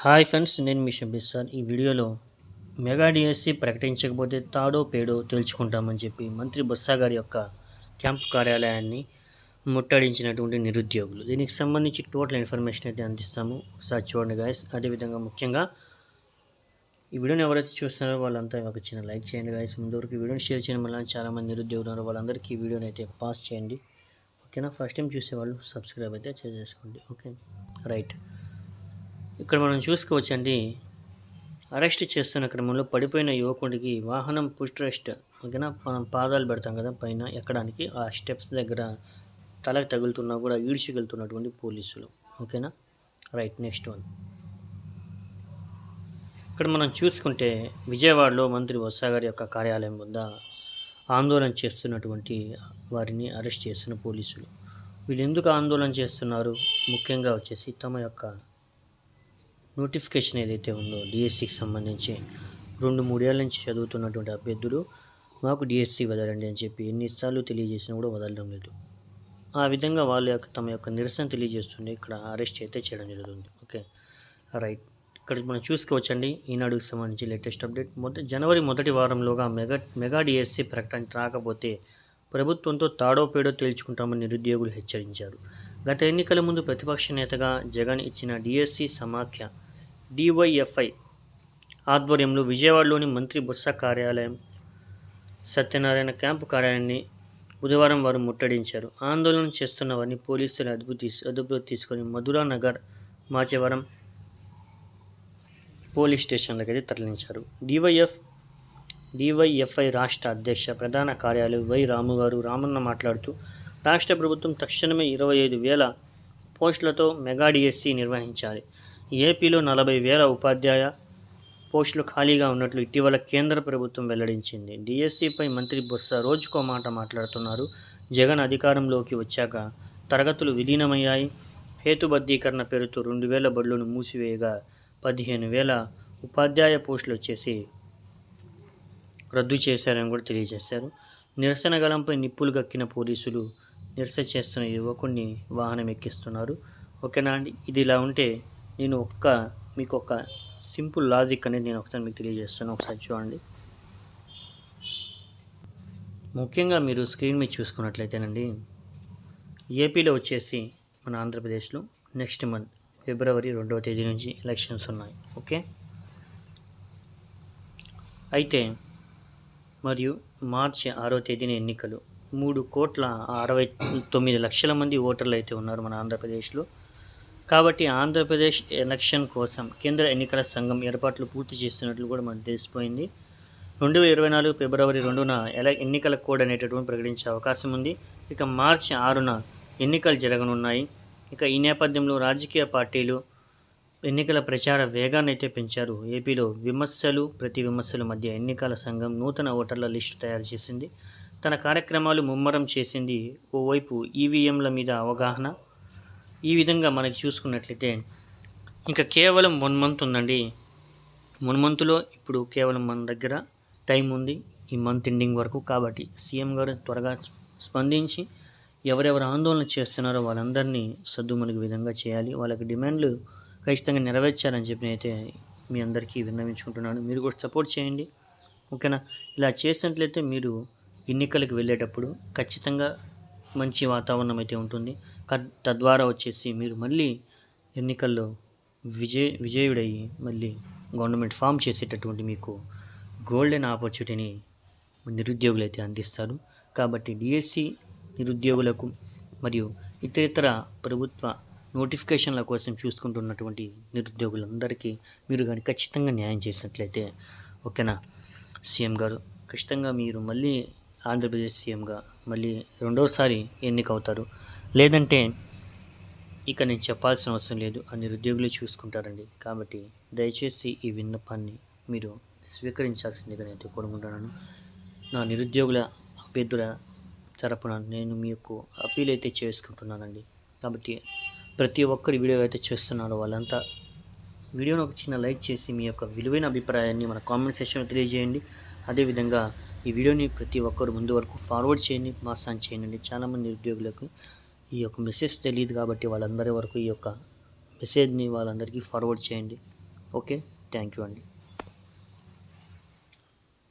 Hi friends నేను మీ Shabbir sir. ఈ వీడియోలో మెగా డిఎస్సి ప్రకటించకపోతే తాడో పేడో తేల్చుకుంటామని చెప్పి మంత్రి బొత్స గారి యొక్క క్యాంప్ కార్యాలయాన్ని ముట్టడించినటువంటి నిరుద్యోగులు. దీనికి సంబంధించి టోటల్ ఇన్ఫర్మేషన్ అయితే అందిస్తాము. ఒకసారి చూడండి గాయస్. అదేవిధంగా ముఖ్యంగా ఈ వీడియోని ఎవరైతే చూస్తున్నారో వాళ్ళంతా ఒక చిన్న లైక్ చేయండి గాయస్. ముందువరకు ఈ వీడియోని షేర్ చేయడం. వల్ల చాలామంది నిరుద్యోగులు ఉన్నారు. వాళ్ళందరికీ ఈ వీడియోని అయితే పాస్ చేయండి. ఓకేనా? ఫస్ట్ టైం చూసేవాళ్ళు సబ్స్క్రైబ్ అయితే చేసేసుకోండి. ఓకే? రైట్. ఇక్కడ మనం చూసుకోవచ్చండి. అరెస్ట్ చేస్తున్న క్రమంలో పడిపోయిన యువకుడికి వాహనం పుష్ రెస్ట్. ఓకేనా మనం పాదాలు పెడతాం కదా పైన ఎక్కడానికి. ఆ స్టెప్స్ దగ్గర తలకు తగులుతున్నా కూడా ఈడ్చుకెళ్తున్నటువంటి పోలీసులు. ఓకేనా? Right next one. ఇక్కడ మనం చూసుకుంటే విజయవాడలో మంత్రి బొత్స గారి యొక్క కార్యాలయం వద్ద ఆందోళన చేస్తున్నటువంటి వారిని అరెస్ట్ చేసిన పోలీసులు. వీళ్ళు ఎందుకు ఆందోళన చేస్తున్నారు? ముఖ్యంగా వచ్చేసి తమ యొక్క నోటిఫికేషన్ ఏదైతే ఉందో డిఎస్సికి సంబంధించి రెండు మూడేళ్ళ నుంచి చదువుతున్నటువంటి అభ్యర్థులు మాకు డిఎస్సి వదలండి అని చెప్పి ఎన్నిసార్లు తెలియజేసినా కూడా వదలడం లేదు. ఆ విధంగా వాళ్ళ యొక్క తమ యొక్క నిరసన తెలియజేస్తుండే ఇక్కడ అరెస్ట్ అయితే చేయడం జరుగుతుంది. ఓకే? రైట్. ఇక్కడ మనం చూసుకోవచ్చండి. ఈనాడుకి సంబంధించి లేటెస్ట్ అప్డేట్. మొదటి జనవరి మొదటి వారంలోగా మెగా మెగా డిఎస్సి ప్రకటన రాకపోతే ప్రభుత్వంతో తాడో పేడో తేల్చుకుంటామని నిరుద్యోగులు హెచ్చరించారు. గత ఎన్నికల ముందు ప్రతిపక్ష నేతగా జగన్ ఇచ్చిన డిఎస్సి సమాఖ్య డివైఎఫ్ఐ ఆధ్వర్యంలో విజయవాడలోని మంత్రి బొత్స కార్యాలయం సత్యనారాయణ క్యాంపు కార్యాలయాన్ని బుధవారం వారు ముట్టడించారు. ఆందోళన చేస్తున్న వారిని పోలీసులు అదుపు తీసు అదుపులో తీసుకొని మధురా నగర్ మాచవరం పోలీస్ స్టేషన్లకు అయితే తరలించారు. డివైఎఫ్ డివైఎఫ్ఐ రాష్ట్ర అధ్యక్ష ప్రధాన కార్యాలయం వై రాముగారు రామన్న మాట్లాడుతూ రాష్ట్ర ప్రభుత్వం తక్షణమే ఇరవై ఐదు వేల పోస్టులతో మెగా డిఎస్సి నిర్వహించాలి. ఏపీలో నలభై వేల ఉపాధ్యాయ పోస్టులు ఖాళీగా ఉన్నట్లు ఇటీవల కేంద్ర ప్రభుత్వం వెల్లడించింది. డిఎస్సిపై మంత్రి బొత్స రోజుకో మాట మాట్లాడుతున్నారు. జగన్ అధికారంలోకి వచ్చాక తరగతులు విలీనమయ్యాయి. హేతుబద్ధీకరణ పేరుతో రెండు వేల బడులను మూసివేయగా పదిహేను వేల ఉపాధ్యాయ పోస్టులు వచ్చేసి రద్దు చేశారని కూడా తెలియజేశారు. నిరసన గలంపై నిప్పులు కక్కిన పోలీసులు నిరసన చేస్తున్న యువకుడిని వాహనం ఎక్కిస్తున్నారు ఓకేనా అండి? ఇది ఇలా ఉంటే నేను ఒక్క మీకు ఒక సింపుల్ లాజిక్ అనేది నేను ఒకసారి మీకు తెలియజేస్తాను. ఒకసారి చూడండి. ముఖ్యంగా మీరు స్క్రీన్ మీద చూసుకున్నట్లయితేనండి ఏపీలో వచ్చేసి మన ఆంధ్రప్రదేశ్లో నెక్స్ట్ మంత్ ఫిబ్రవరి రెండవ తేదీ నుంచి ఎలక్షన్స్ ఉన్నాయి. ఓకే? అయితే మరియు మార్చి ఆరో తేదీన ఎన్నికలు. మూడు కోట్ల అరవై తొమ్మిది లక్షల మంది ఓటర్లు అయితే ఉన్నారు మన ఆంధ్రప్రదేశ్లో. కాబట్టి ఆంధ్రప్రదేశ్ ఎలక్షన్ కోసం కేంద్ర ఎన్నికల సంఘం ఏర్పాట్లు పూర్తి చేస్తున్నట్లు కూడా మనకు తెలిసిపోయింది. రెండు వేల ఇరవై నాలుగు ఫిబ్రవరి రెండున ఎల ఎన్నికల కోడ్ అనేటటువంటి ప్రకటించే అవకాశం ఉంది. ఇక మార్చి ఆరున ఎన్నికలు జరగనున్నాయి. ఇక ఈ నేపథ్యంలో రాజకీయ పార్టీలు ఎన్నికల ప్రచార వేగాన్ని అయితే పెంచారు. ఏపీలో విమర్శలు ప్రతి విమర్శల మధ్య ఎన్నికల సంఘం నూతన ఓటర్ల లిస్టు తయారు చేసింది. తన కార్యక్రమాలు ముమ్మరం చేసింది. ఓవైపు ఈవీఎంల మీద అవగాహన ఈ విధంగా మనకి చూసుకున్నట్లయితే ఇంకా కేవలం వన్ మంత్ ఉందండి. వన్ మంత్లో ఇప్పుడు కేవలం మన దగ్గర టైం ఉంది ఈ మంత్ ఎండింగ్ వరకు కాబట్టి సీఎం గారు త్వరగా స్పందించి ఎవరెవరు ఆందోళన చేస్తున్నారో వాళ్ళందరినీ సద్దుమణిగే విధంగా చేయాలి. వాళ్ళకి డిమాండ్లు ఖచ్చితంగా నెరవేర్చాలని చెప్పి అయితే మీ అందరికీ విన్నవించుకుంటున్నాను. మీరు కూడా సపోర్ట్ చేయండి. ఓకేనా? ఇలా చేసినట్లయితే మీరు ఎన్నికలకు వెళ్ళేటప్పుడు ఖచ్చితంగా మంచి వాతావరణం అయితే ఉంటుంది. తద్వారా వచ్చేసి మీరు మళ్ళీ ఎన్నికల్లో విజయ విజయుడయ్యి మళ్ళీ గవర్నమెంట్ ఫామ్ చేసేటటువంటి మీకు గోల్డెన్ ఆపర్చునిటీని నిరుద్యోగులు అయితే అందిస్తారు. కాబట్టి డిఎస్సి నిరుద్యోగులకు మరియు ఇతరితర ప్రభుత్వ నోటిఫికేషన్ల కోసం చూసుకుంటున్నటువంటి నిరుద్యోగులందరికీ మీరు కానీ ఖచ్చితంగా న్యాయం చేసినట్లయితే ఓకేనా? సీఎం గారు ఖచ్చితంగా మీరు మళ్ళీ ఆంధ్రప్రదేశ్ సీఎంగా మళ్ళీ రెండోసారి ఎన్నికవుతారు. లేదంటే ఇక నేను చెప్పాల్సిన అవసరం లేదు. ఆ నిరుద్యోగులు చూసుకుంటారండి. కాబట్టి దయచేసి ఈ విన్నపాన్ని మీరు స్వీకరించాల్సిందిగా నేను కోరుకుంటున్నాను. నా నిరుద్యోగుల అభ్యర్థుల తరపున నేను మీకు అప్పీల్ అయితే చేసుకుంటున్నానండి. కాబట్టి ప్రతి ఒక్కరు వీడియో అయితే చేస్తున్నారో వాళ్ళంతా. వీడియోను ఒక చిన్న లైక్ చేసి మీ యొక్క విలువైన అభిప్రాయాన్ని మన కామెంట్ సెక్షన్లో తెలియజేయండి. అదేవిధంగా ఈ వీడియోని ప్రతి ఒక్కరు ముందు వరకు ఫార్వర్డ్ చేయండి మాసాన్ చేయండి. చాలామంది నిరుద్యోగులకు ఈ యొక్క మెసేజ్ తెలియదు కాబట్టి వాళ్ళందరి వరకు ఈ యొక్క మెసేజ్ని వాళ్ళందరికీ ఫార్వర్డ్ చేయండి. ఓకే థ్యాంక్ యూ అండి.